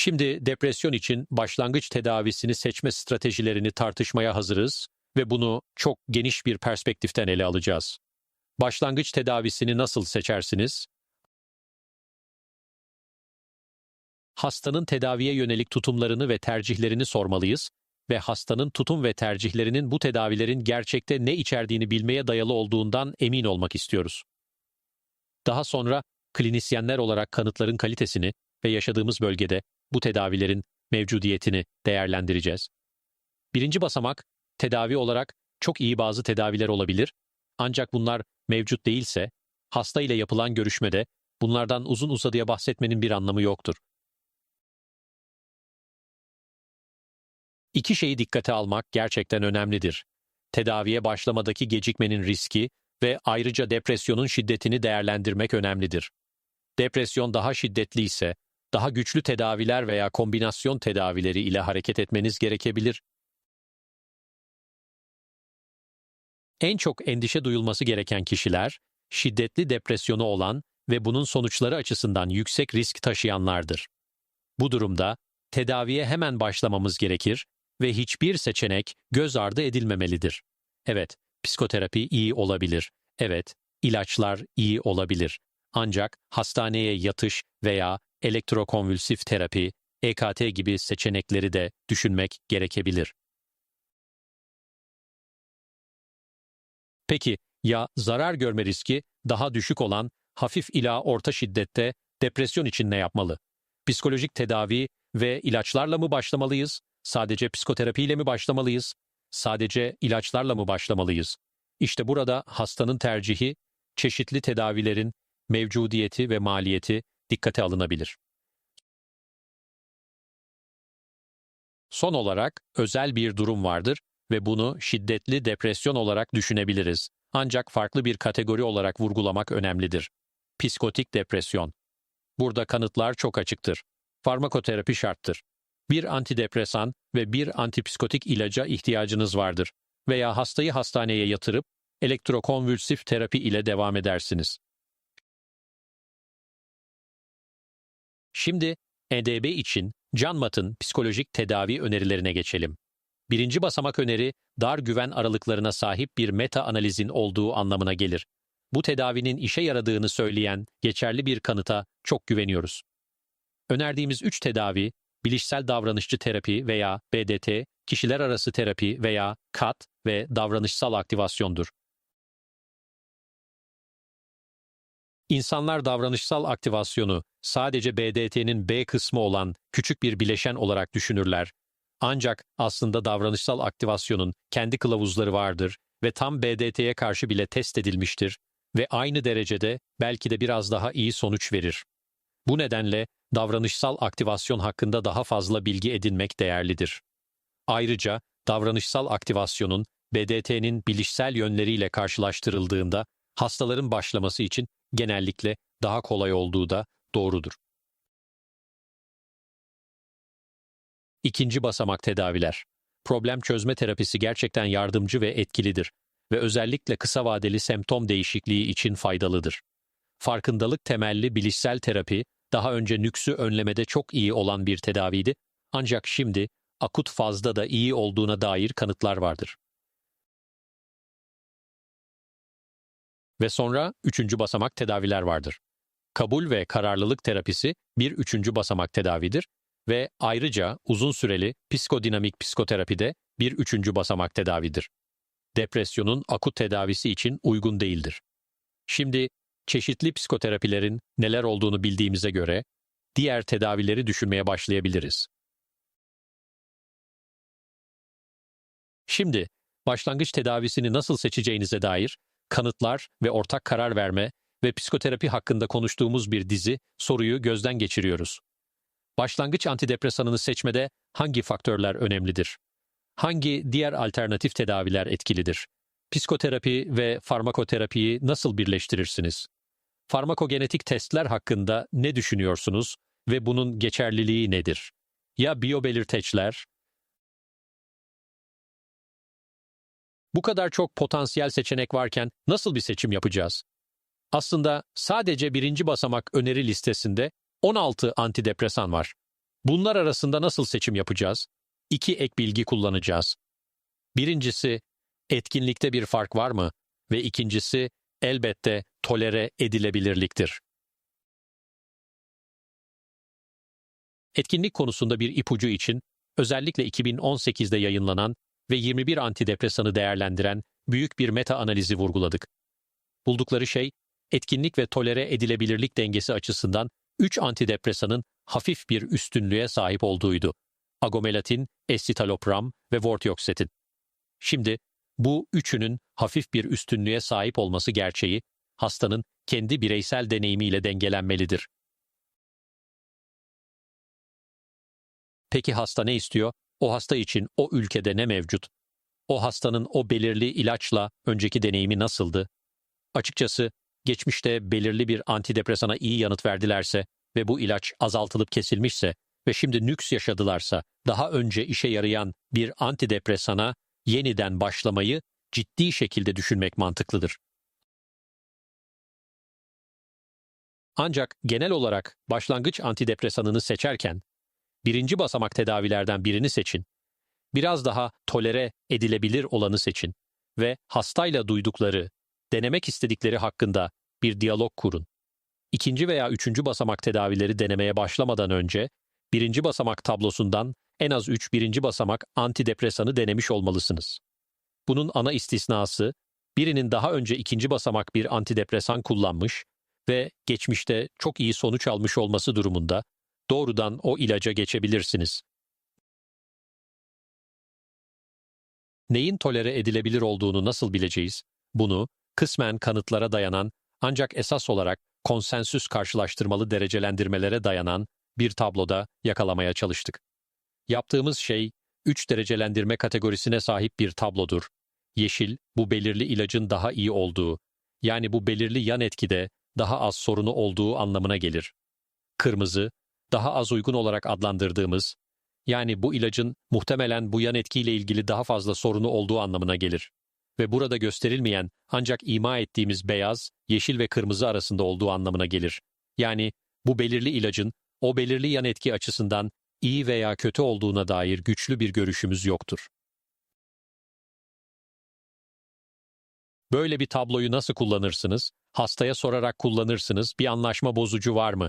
Şimdi depresyon için başlangıç tedavisini seçme stratejilerini tartışmaya hazırız ve bunu çok geniş bir perspektiften ele alacağız. Başlangıç tedavisini nasıl seçersiniz? Hastanın tedaviye yönelik tutumlarını ve tercihlerini sormalıyız ve hastanın tutum ve tercihlerinin bu tedavilerin gerçekte ne içerdiğini bilmeye dayalı olduğundan emin olmak istiyoruz. Daha sonra klinisyenler olarak kanıtların kalitesini ve yaşadığımız bölgede bu tedavilerin mevcudiyetini değerlendireceğiz. Birinci basamak, tedavi olarak çok iyi bazı tedaviler olabilir ancak bunlar mevcut değilse, hasta ile yapılan görüşmede bunlardan uzun uzadıya bahsetmenin bir anlamı yoktur. İki şeyi dikkate almak gerçekten önemlidir. Tedaviye başlamadaki gecikmenin riski ve ayrıca depresyonun şiddetini değerlendirmek önemlidir. Depresyon daha şiddetli ise, daha güçlü tedaviler veya kombinasyon tedavileri ile hareket etmeniz gerekebilir. En çok endişe duyulması gereken kişiler, şiddetli depresyonu olan ve bunun sonuçları açısından yüksek risk taşıyanlardır. Bu durumda tedaviye hemen başlamamız gerekir ve hiçbir seçenek göz ardı edilmemelidir. Evet, psikoterapi iyi olabilir. Evet, ilaçlar iyi olabilir. Ancak hastaneye yatış veya elektrokonvülsif terapi, EKT gibi seçenekleri de düşünmek gerekebilir. Peki ya zarar görme riski daha düşük olan hafif ila orta şiddette depresyon için ne yapmalı? Psikolojik tedavi ve ilaçlarla mı başlamalıyız? Sadece psikoterapiyle mi başlamalıyız? Sadece ilaçlarla mı başlamalıyız? İşte burada hastanın tercihi, çeşitli tedavilerin mevcudiyeti ve maliyeti dikkate alınabilir. Son olarak özel bir durum vardır ve bunu şiddetli depresyon olarak düşünebiliriz. Ancak farklı bir kategori olarak vurgulamak önemlidir. Psikotik depresyon. Burada kanıtlar çok açıktır. Farmakoterapi şarttır. Bir antidepresan ve bir antipsikotik ilaca ihtiyacınız vardır veya hastayı hastaneye yatırıp elektrokonvülsif terapi ile devam edersiniz. Şimdi EDB için Canmat'ın psikolojik tedavi önerilerine geçelim. Birinci basamak öneri, dar güven aralıklarına sahip bir meta analizin olduğu anlamına gelir. Bu tedavinin işe yaradığını söyleyen geçerli bir kanıta çok güveniyoruz. Önerdiğimiz üç tedavi, bilişsel davranışçı terapi veya BDT, kişiler arası terapi veya CAT ve davranışsal aktivasyondur. İnsanlar davranışsal aktivasyonu sadece BDT'nin B kısmı olan küçük bir bileşen olarak düşünürler. Ancak aslında davranışsal aktivasyonun kendi kılavuzları vardır ve tam BDT'ye karşı bile test edilmiştir ve aynı derecede belki de biraz daha iyi sonuç verir. Bu nedenle davranışsal aktivasyon hakkında daha fazla bilgi edinmek değerlidir. Ayrıca davranışsal aktivasyonun BDT'nin bilişsel yönleriyle karşılaştırıldığında hastaların başlaması için genellikle daha kolay olduğu da doğrudur. İkinci basamak tedaviler. Problem çözme terapisi gerçekten yardımcı ve etkilidir ve özellikle kısa vadeli semptom değişikliği için faydalıdır. Farkındalık temelli bilişsel terapi daha önce nüksü önlemede çok iyi olan bir tedaviydi ancak şimdi akut fazda da iyi olduğuna dair kanıtlar vardır. Ve sonra üçüncü basamak tedaviler vardır. Kabul ve kararlılık terapisi bir üçüncü basamak tedavidir ve ayrıca uzun süreli psikodinamik psikoterapide bir üçüncü basamak tedavidir. Depresyonun akut tedavisi için uygun değildir. Şimdi çeşitli psikoterapilerin neler olduğunu bildiğimize göre diğer tedavileri düşünmeye başlayabiliriz. Şimdi başlangıç tedavisini nasıl seçeceğinize dair kanıtlar ve ortak karar verme ve psikoterapi hakkında konuştuğumuz bir dizi soruyu gözden geçiriyoruz. Başlangıç antidepresanını seçmede hangi faktörler önemlidir? Hangi diğer alternatif tedaviler etkilidir? Psikoterapi ve farmakoterapiyi nasıl birleştirirsiniz? Farmakogenetik testler hakkında ne düşünüyorsunuz ve bunun geçerliliği nedir? Ya biyobelirteçler, Bu kadar çok potansiyel seçenek varken nasıl bir seçim yapacağız? Aslında sadece birinci basamak öneri listesinde 16 antidepresan var. Bunlar arasında nasıl seçim yapacağız? İki ek bilgi kullanacağız. Birincisi, etkinlikte bir fark var mı? Ve ikincisi, elbette tolere edilebilirliktir. Etkinlik konusunda bir ipucu için özellikle 2018'de yayınlanan ve 21 antidepresanı değerlendiren büyük bir meta analizi vurguladık. Buldukları şey, etkinlik ve tolere edilebilirlik dengesi açısından 3 antidepresanın hafif bir üstünlüğe sahip olduğuydu. Agomelatin, escitalopram ve vortioxetin. Şimdi bu üçünün hafif bir üstünlüğe sahip olması gerçeği hastanın kendi bireysel deneyimiyle dengelenmelidir. Peki hasta ne istiyor? O hasta için o ülkede ne mevcut? O hastanın o belirli ilaçla önceki deneyimi nasıldı? Açıkçası geçmişte belirli bir antidepresana iyi yanıt verdilerse ve bu ilaç azaltılıp kesilmişse ve şimdi nüks yaşadılarsa daha önce işe yarayan bir antidepresana yeniden başlamayı ciddi şekilde düşünmek mantıklıdır. Ancak genel olarak başlangıç antidepresanını seçerken birinci basamak tedavilerden birini seçin, biraz daha tolere edilebilir olanı seçin ve hastayla duydukları, denemek istedikleri hakkında bir diyalog kurun. İkinci veya üçüncü basamak tedavileri denemeye başlamadan önce, birinci basamak tablosundan en az üç birinci basamak antidepresanı denemiş olmalısınız. Bunun ana istisnası, birinin daha önce ikinci basamak bir antidepresan kullanmış ve geçmişte çok iyi sonuç almış olması durumunda doğrudan o ilaca geçebilirsiniz. Neyin tolere edilebilir olduğunu nasıl bileceğiz? Bunu kısmen kanıtlara dayanan ancak esas olarak konsensüs karşılaştırmalı derecelendirmelere dayanan bir tabloda yakalamaya çalıştık. Yaptığımız şey, üç derecelendirme kategorisine sahip bir tablodur. Yeşil, bu belirli ilacın daha iyi olduğu, yani bu belirli yan etkide daha az sorunu olduğu anlamına gelir. Kırmızı, daha az uygun olarak adlandırdığımız, yani bu ilacın muhtemelen bu yan etkiyle ilgili daha fazla sorunu olduğu anlamına gelir. Ve burada gösterilmeyen ancak ima ettiğimiz beyaz, yeşil ve kırmızı arasında olduğu anlamına gelir. Yani bu belirli ilacın o belirli yan etki açısından iyi veya kötü olduğuna dair güçlü bir görüşümüz yoktur. Böyle bir tabloyu nasıl kullanırsınız? Hastaya sorarak kullanırsınız. Bir anlaşma bozucu var mı?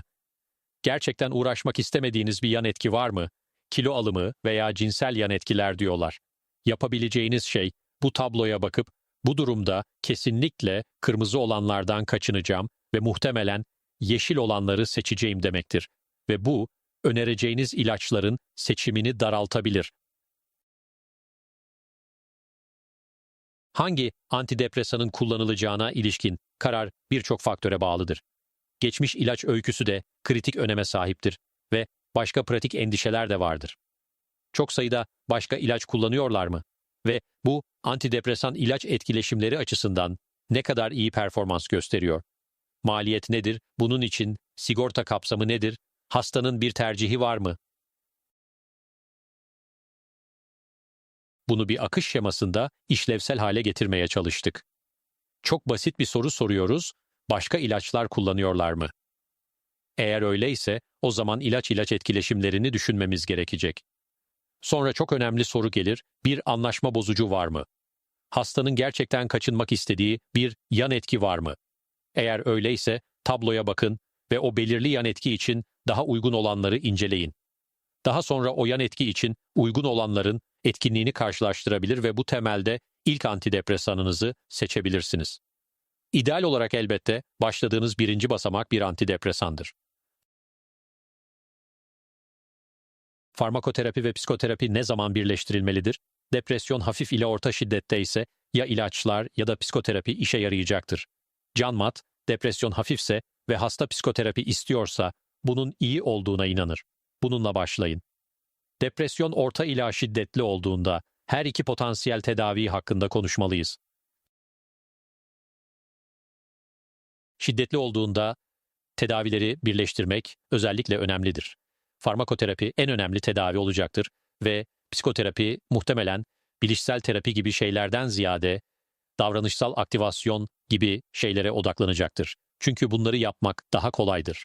Gerçekten uğraşmak istemediğiniz bir yan etki var mı? Kilo alımı veya cinsel yan etkiler diyorlar. Yapabileceğiniz şey bu tabloya bakıp bu durumda kesinlikle kırmızı olanlardan kaçınacağım ve muhtemelen yeşil olanları seçeceğim demektir. Ve bu önereceğiniz ilaçların seçimini daraltabilir. Hangi antidepresanın kullanılacağına ilişkin karar birçok faktöre bağlıdır. Geçmiş ilaç öyküsü de kritik öneme sahiptir ve başka pratik endişeler de vardır. Çok sayıda başka ilaç kullanıyorlar mı? Ve bu antidepresan ilaç etkileşimleri açısından ne kadar iyi performans gösteriyor? Maliyet nedir? Bunun için sigorta kapsamı nedir? Hastanın bir tercihi var mı? Bunu bir akış şemasında işlevsel hale getirmeye çalıştık. Çok basit bir soru soruyoruz, başka ilaçlar kullanıyorlar mı? Eğer öyleyse, o zaman ilaç-ilaç etkileşimlerini düşünmemiz gerekecek. Sonra çok önemli soru gelir, bir anlaşma bozucu var mı? Hastanın gerçekten kaçınmak istediği bir yan etki var mı? Eğer öyleyse, tabloya bakın ve o belirli yan etki için daha uygun olanları inceleyin. Daha sonra o yan etki için uygun olanların etkinliğini karşılaştırabilir ve bu temelde ilk antidepresanınızı seçebilirsiniz. İdeal olarak elbette başladığınız birinci basamak bir antidepresandır. Farmakoterapi ve psikoterapi ne zaman birleştirilmelidir? Depresyon hafif ile orta şiddette ise ya ilaçlar ya da psikoterapi işe yarayacaktır. Can Matt, depresyon hafifse ve hasta psikoterapi istiyorsa bunun iyi olduğuna inanır. Bununla başlayın. Depresyon orta ila şiddetli olduğunda her iki potansiyel tedavi hakkında konuşmalıyız. Şiddetli olduğunda tedavileri birleştirmek özellikle önemlidir. Farmakoterapi en önemli tedavi olacaktır ve psikoterapi muhtemelen bilişsel terapi gibi şeylerden ziyade davranışsal aktivasyon gibi şeylere odaklanacaktır. Çünkü bunları yapmak daha kolaydır.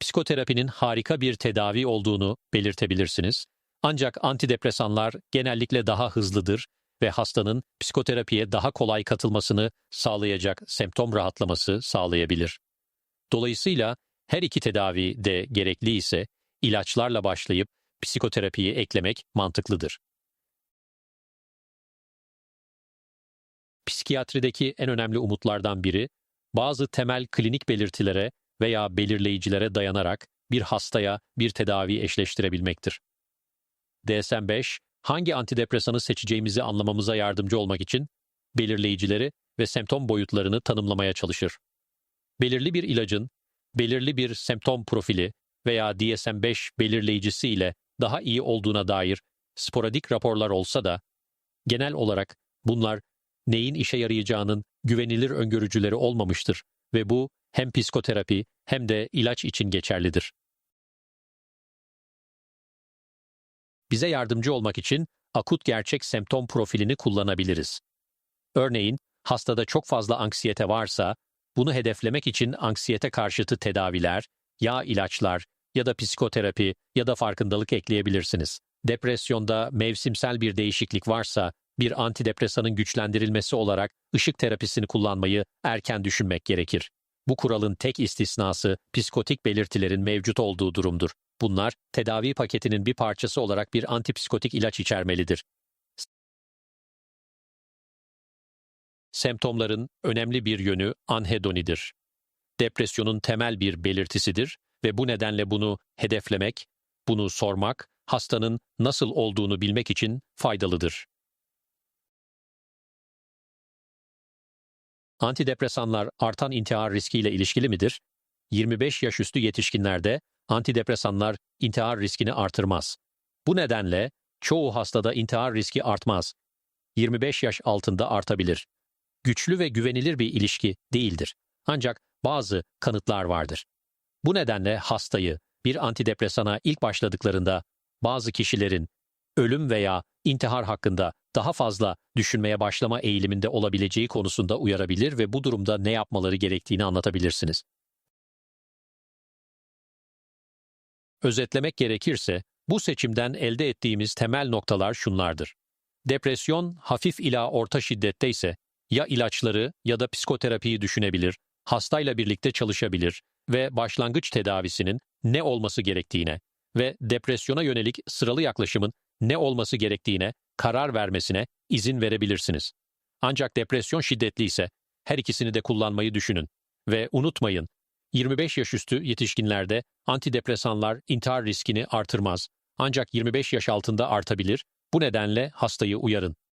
psikoterapinin harika bir tedavi olduğunu belirtebilirsiniz. Ancak antidepresanlar genellikle daha hızlıdır ve hastanın psikoterapiye daha kolay katılmasını sağlayacak semptom rahatlaması sağlayabilir. Dolayısıyla her iki tedavi de gerekli ise ilaçlarla başlayıp psikoterapiyi eklemek mantıklıdır. Psikiyatrideki en önemli umutlardan biri, bazı temel klinik belirtilere veya belirleyicilere dayanarak bir hastaya bir tedavi eşleştirebilmektir. DSM-5, hangi antidepresanı seçeceğimizi anlamamıza yardımcı olmak için belirleyicileri ve semptom boyutlarını tanımlamaya çalışır. Belirli bir ilacın, belirli bir semptom profili veya DSM-5 belirleyicisi ile daha iyi olduğuna dair sporadik raporlar olsa da, genel olarak bunlar neyin işe yarayacağının güvenilir öngörücüleri olmamıştır ve bu hem psikoterapi hem de ilaç için geçerlidir. Bize yardımcı olmak için akut gerçek semptom profilini kullanabiliriz. Örneğin, hastada çok fazla anksiyete varsa, bunu hedeflemek için anksiyete karşıtı tedaviler, ya ilaçlar ya da psikoterapi ya da farkındalık ekleyebilirsiniz. Depresyonda mevsimsel bir değişiklik varsa, bir antidepresanın güçlendirilmesi olarak ışık terapisini kullanmayı erken düşünmek gerekir. Bu kuralın tek istisnası psikotik belirtilerin mevcut olduğu durumdur. Bunlar tedavi paketinin bir parçası olarak bir antipsikotik ilaç içermelidir. Semptomların önemli bir yönü anhedonidir. Depresyonun temel bir belirtisidir ve bu nedenle bunu hedeflemek, bunu sormak, hastanın nasıl olduğunu bilmek için faydalıdır. Antidepresanlar artan intihar riskiyle ilişkili midir? 25 yaş üstü yetişkinlerde antidepresanlar intihar riskini artırmaz. Bu nedenle çoğu hastada intihar riski artmaz. 25 yaş altında artabilir. Güçlü ve güvenilir bir ilişki değildir. Ancak bazı kanıtlar vardır. Bu nedenle hastayı bir antidepresana ilk başladıklarında bazı kişilerin ölüm veya intihar hakkında daha fazla düşünmeye başlama eğiliminde olabileceği konusunda uyarabilir ve bu durumda ne yapmaları gerektiğini anlatabilirsiniz. Özetlemek gerekirse, bu seçimden elde ettiğimiz temel noktalar şunlardır. Depresyon hafif ila orta şiddette ise ya ilaçları ya da psikoterapiyi düşünebilir, hastayla birlikte çalışabilir ve başlangıç tedavisinin ne olması gerektiğine ve depresyona yönelik sıralı yaklaşımın ne olması gerektiğine karar vermesine izin verebilirsiniz. Ancak depresyon şiddetli ise her ikisini de kullanmayı düşünün ve unutmayın 25 yaş üstü yetişkinlerde antidepresanlar intihar riskini artırmaz. Ancak 25 yaş altında artabilir. Bu nedenle hastayı uyarın.